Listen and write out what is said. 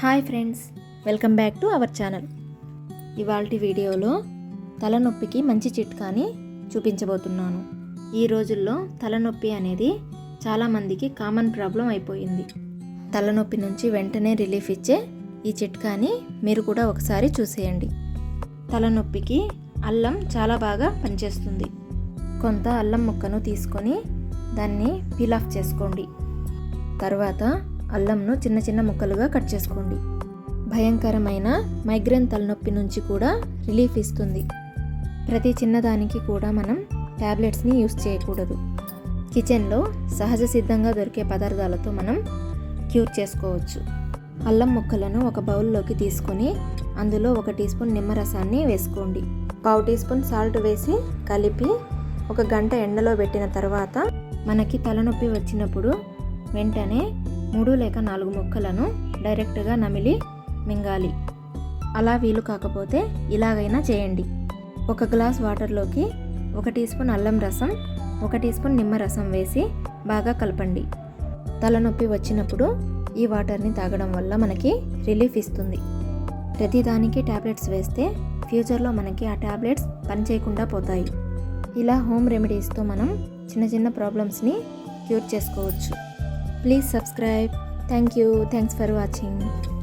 Hi friends welcome back to our channel. ఇవాళ వీడియోలో తలనొప్పికి మంచి చిట్కాని చూపించబోతున్నాను. ఈ రోజుల్లో తలనొప్పి అనేది చాలామందికి కామన్ ప్రాబ్లం అయిపోయింది. తలనొప్పి నుంచి వెంటనే రిలీఫ్ ఇచ్చే ఈ చిట్కాని మీరు కూడా ఒకసారి చూసేయండి. తలనొప్పికి అల్లం చాలా బాగా పనిచేస్తుంది. కొంత అల్లం ముక్కను తీసుకొని దాన్ని పీల్ ఆఫ్ చేసుకోండి. తర్వాత అల్లంను చిన్న చిన్న ముక్కలుగా కట్ చేసుకోండి. భయంకరమైన మైగ్రేన్ తలనొప్పి నుంచి కూడా రిలీఫ్ ఇస్తుంది. ప్రతి చిన్నదానికి కూడా మనం ట్యాబ్లెట్స్ని యూస్ చేయకూడదు. కిచెన్లో సహజ సిద్ధంగా దొరికే పదార్థాలతో మనం క్యూర్ చేసుకోవచ్చు. అల్లం ముక్కలను ఒక బౌల్లోకి తీసుకొని అందులో ఒక టీ స్పూన్ నిమ్మరసాన్ని వేసుకోండి. పావు టీ స్పూన్ సాల్ట్ వేసి కలిపి ఒక గంట ఎండలో పెట్టిన తర్వాత మనకి తలనొప్పి వచ్చినప్పుడు వెంటనే మూడు లేక నాలుగు ముక్కలను డైరెక్ట్గా నమిలి మింగాలి. అలా వీలు కాకపోతే ఇలాగైనా చేయండి. ఒక గ్లాస్ వాటర్లోకి ఒక టీ స్పూన్ అల్లం రసం ఒక టీ స్పూన్ నిమ్మరసం వేసి బాగా కలపండి. తలనొప్పి వచ్చినప్పుడు ఈ వాటర్ని తాగడం వల్ల మనకి రిలీఫ్ ఇస్తుంది. ప్రతిదానికి ట్యాబ్లెట్స్ వేస్తే ఫ్యూచర్లో మనకి ఆ ట్యాబ్లెట్స్ పనిచేయకుండా పోతాయి. ఇలా హోమ్ రెమెడీస్తో మనం చిన్న చిన్న ప్రాబ్లమ్స్ని క్యూర్ చేసుకోవచ్చు. Please subscribe. Thank you. Thanks for watching.